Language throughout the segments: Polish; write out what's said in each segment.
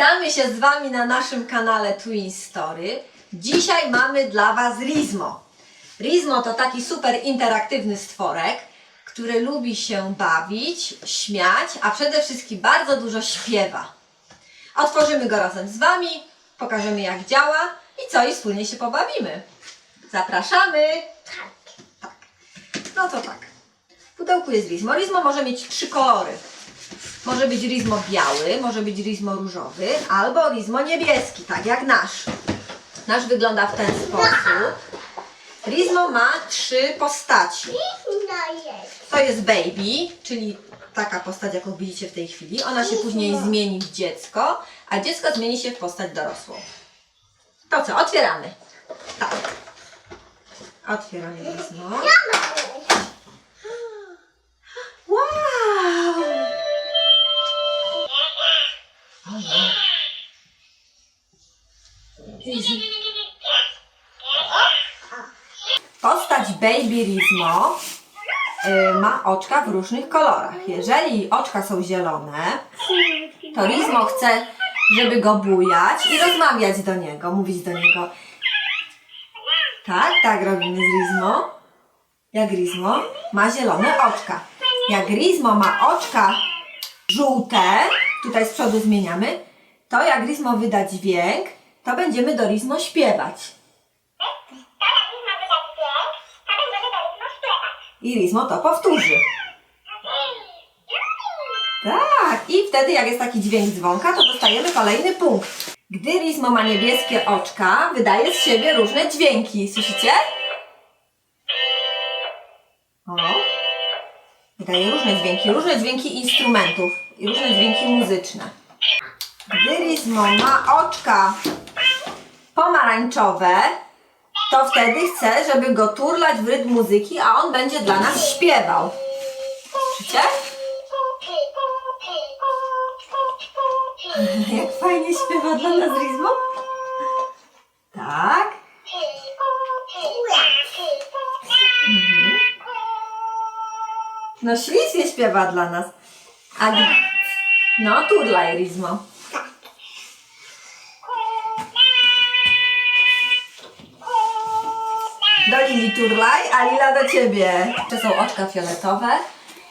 Witamy się z Wami na naszym kanale Twin Story. Dzisiaj mamy dla Was Rizmo. Rizmo to taki super interaktywny stworek, który lubi się bawić, śmiać, a przede wszystkim bardzo dużo śpiewa. Otworzymy go razem z Wami, pokażemy jak działa i co i wspólnie się pobawimy. Zapraszamy! Tak. No to tak. Pudełku jest Rizmo. Rizmo może mieć trzy kolory. Może być rizmo biały, może być rizmo różowy, albo rizmo niebieski, tak jak nasz. Nasz wygląda w ten sposób. Rizmo ma trzy postaci. To jest baby, czyli taka postać, jaką widzicie w tej chwili. Ona się później zmieni w dziecko, a dziecko zmieni się w postać dorosłą. To co, otwieramy. Tak. Otwieramy rizmo. Ojej. Postać Baby Rizmo y, ma oczka w różnych kolorach. Jeżeli oczka są zielone, to Rizmo chce, żeby go bujać i rozmawiać do niego, mówić do niego. Tak, tak robimy z Rizmo. Jak Rizmo ma zielone oczka. Jak Rizmo ma oczka żółte, tutaj z przodu zmieniamy, to jak Rizmo wyda dźwięk, to będziemy do Rizmo śpiewać. I Rizmo to powtórzy. Tak, i wtedy jak jest taki dźwięk dzwonka, to dostajemy kolejny punkt. Gdy Rizmo ma niebieskie oczka, wydaje z siebie różne dźwięki. Słyszycie? Wydaje różne dźwięki, różne dźwięki instrumentów i różne dźwięki muzyczne. Gdy Rizmo ma oczka pomarańczowe, to wtedy chcę, żeby go turlać w rytm muzyki, a on będzie dla nas śpiewał. Słyszycie? Jak fajnie śpiewa dla nas Rizmo. Tak. No ślicznie śpiewa dla nas. A no turlaj Rizmo. Do Lili turlaj, a Lila do ciebie. To są oczka fioletowe.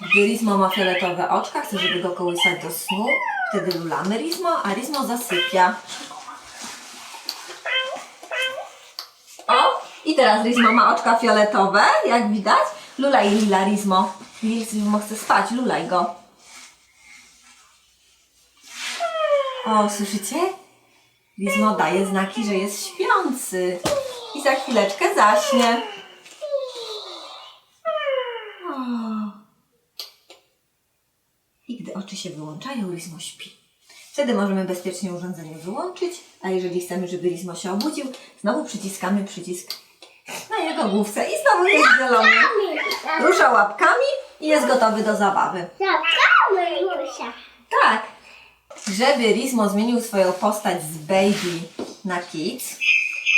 Gdy Rizmo ma fioletowe oczka, chce, żeby go kołysać do snu. Wtedy lulamy Rizmo, a Rizmo zasypia. O! I teraz Rizmo ma oczka fioletowe, jak widać. Lulaj Lila Rizmo. Rizmo chce spać, lulaj go. O, słyszycie? Rizmo daje znaki, że jest śpiący. I za chwileczkę zaśnie. I gdy oczy się wyłączają, Rizmo śpi. Wtedy możemy bezpiecznie urządzenie wyłączyć, a jeżeli chcemy, żeby Rizmo się obudził, znowu przyciskamy przycisk na jego główce i znowu jest zielony. Rusza łapkami i jest gotowy do zabawy. Zabramy Lusia. Tak. Żeby Rizmo zmienił swoją postać z Baby na Kids,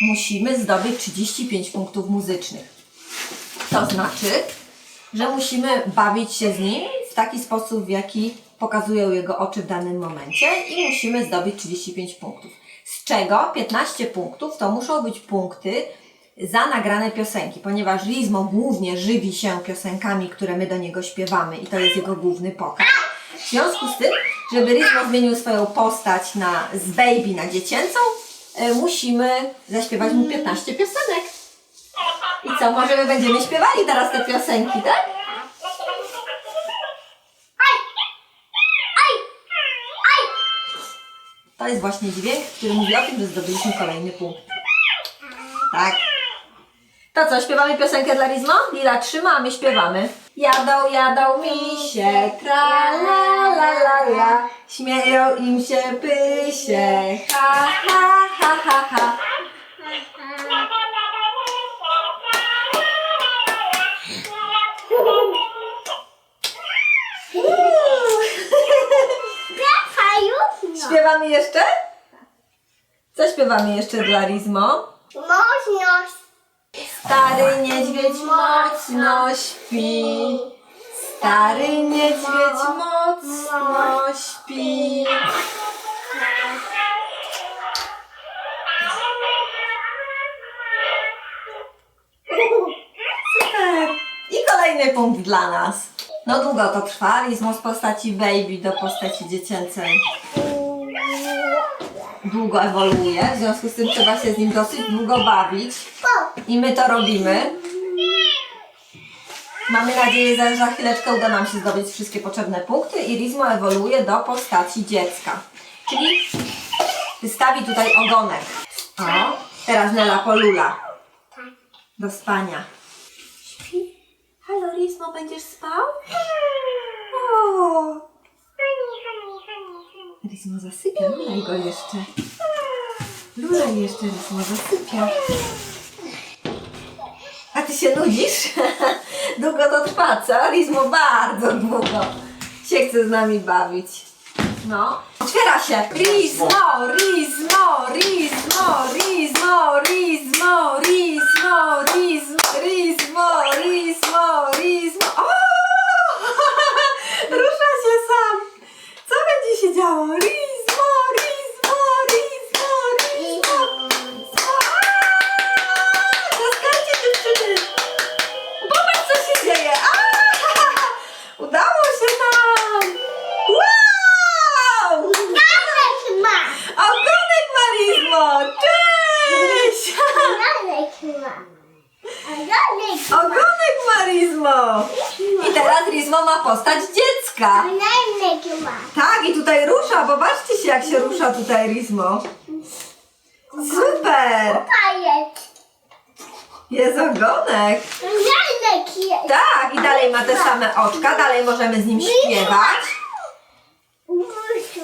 musimy zdobyć 35 punktów muzycznych. To znaczy, że musimy bawić się z nim w taki sposób, w jaki pokazują jego oczy w danym momencie i musimy zdobyć 35 punktów. Z czego 15 punktów to muszą być punkty za nagrane piosenki, ponieważ Rizmo głównie żywi się piosenkami, które my do niego śpiewamy i to jest jego główny pokaz. W związku z tym, żeby Rizmo zmienił swoją postać na, z baby na dziecięcą, e, musimy zaśpiewać mu 15 piosenek. I co, może my będziemy śpiewali teraz te piosenki, tak? To jest właśnie dźwięk, który mówi o tym, że zdobyliśmy kolejny punkt. Tak. To co, śpiewamy piosenkę dla Rizmo? Lila trzyma, a my śpiewamy. Jadą, jadą misie, tra la la la la. Śmieją im się pysie, ha ha ha ha ha. Śpiewamy jeszcze? Co śpiewamy jeszcze dla Rizmo? Można Stary niedźwiedź mocno śpi. Stary niedźwiedź mocno śpi. Super. I kolejny punkt dla nas. No długo to trwa, i z postaci baby do postaci dziecięcej długo ewoluuje, w związku z tym trzeba się z nim dosyć długo bawić i my to robimy. Mamy nadzieję, że za chwileczkę uda nam się zdobyć wszystkie potrzebne punkty i Rizmo ewoluuje do postaci dziecka. Czyli wystawi tutaj ogonek. O, teraz Nela polula. Do spania. Śpi? Halo Rizmo, będziesz spał? Rysmo zasypia, lulaj go jeszcze. Lulaj jeszcze, Rysmo zasypia. A ty się nudzisz? długo to trwa, co? Rysmo bardzo długo się chce z nami bawić. No. Otwiera się. Rizmo, rizmo, rizmo, rizmo, rizmo, rizmo. powiedziała Rizmo, Rizmo. Rizma, Rizma, Rizma. Dziewczyny. Popatrz co się dzieje. Aaa! Udało się nam. Wow! Lalek ma. Ogonek ma Rizmo. Cześć. Lalek ma. Ogonek ma Rizmo. I teraz Rizmo ma postać dziecka. Tak, i tutaj rusza. Popatrzcie się, jak się rusza tutaj Rizmo. Super! Jest ogonek. Tak, i dalej ma te same oczka. Dalej możemy z nim śpiewać.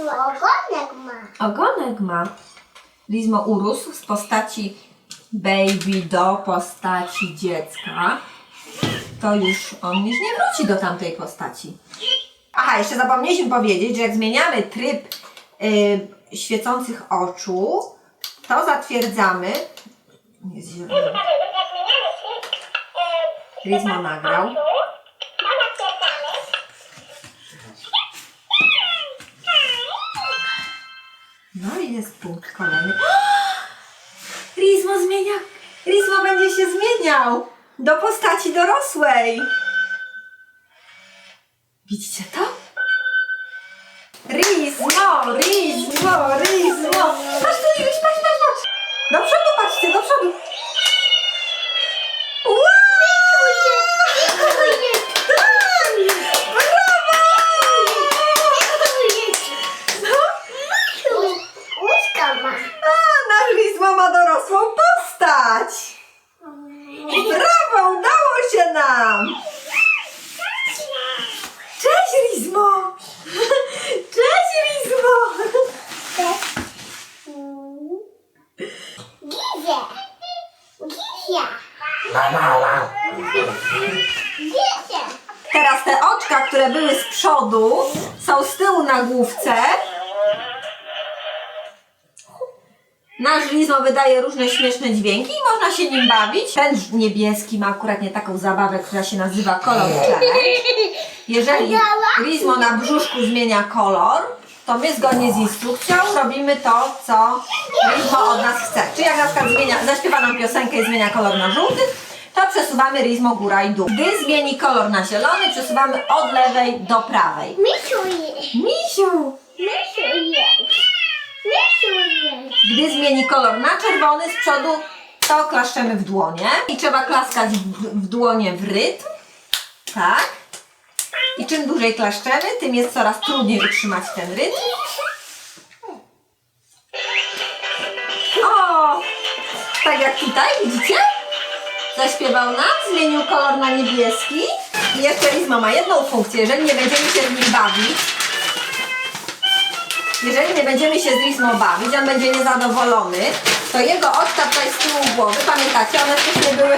Ogonek ma! Ogonek ma. Rizmo urósł z postaci baby do postaci dziecka. To już on już nie wróci do tamtej postaci. Aha, jeszcze zapomnieliśmy powiedzieć, że jak zmieniamy tryb y, świecących oczu, to zatwierdzamy. Jest zielony. Rizmo nagrał. No i jest punkt kolejny. Rizmo zmienia. Rizmo będzie się zmieniał do postaci dorosłej. Widzicie to? Rizmo, Rizmo, Rizmo. Patrz tu, Iluś, patrz, patrz, patrz. Do przodu patrzcie, do przodu. Wow! Brawo! No. Łóżka ma! A, nasz Rizmo ma dorosłą postać! Brawo, udało się nam! Cześć Rizmo! Cześć Rizmo! Gizia! Gizia! Gizia! Teraz te oczka, które były z przodu, są z tyłu na główce. Nasz Rizmo wydaje różne śmieszne dźwięki i można się nim bawić. Ten niebieski ma akurat nie taką zabawę, która się nazywa kolor challenge. Jeżeli Rizmo na brzuszku zmienia kolor, to my zgodnie z instrukcją robimy to, co Rizmo od nas chce. Czyli jak na przykład zmienia, zaśpiewa nam piosenkę i zmienia kolor na żółty, to przesuwamy Rizmo góra i dół. Gdy zmieni kolor na zielony, przesuwamy od lewej do prawej. Misiu jest! Misiu! Misiu jest! Misiu jest! Gdy zmieni kolor na czerwony z przodu, to klaszczemy w dłonie. I trzeba klaskać w, w dłonie w rytm. Tak. I czym dłużej klaszczemy, tym jest coraz trudniej utrzymać ten rytm. O! Tak jak tutaj, widzicie? Zaśpiewał nam, zmienił kolor na niebieski. I jeszcze Rizmo ma jedną funkcję. Jeżeli nie będziemy się z nim bawić, jeżeli nie będziemy się z Rizmo bawić, on będzie niezadowolony, to jego oczka tutaj z tyłu głowy, pamiętacie, one wcześniej były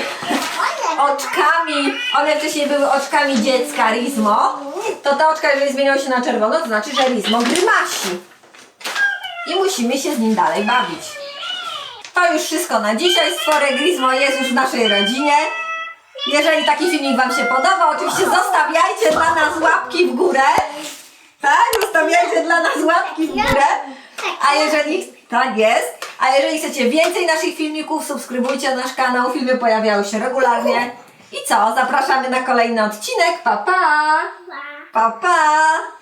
oczkami, one wcześniej były oczkami dziecka Rizmo, to te oczka, jeżeli zmienią się na czerwono, to znaczy, że Rizmo grymasi. I musimy się z nim dalej bawić. To już wszystko na dzisiaj. Stworek Rizmo jest już w naszej rodzinie. Jeżeli taki filmik Wam się podoba, oczywiście zostawiajcie dla nas łapki w górę. Tak? Zostawiajcie dla nas łapki w górę. A jeżeli... Tak jest. A jeżeli chcecie więcej naszych filmików, subskrybujcie nasz kanał. Filmy pojawiają się regularnie. I co? Zapraszamy na kolejny odcinek. Pa, pa! Pa. Pa!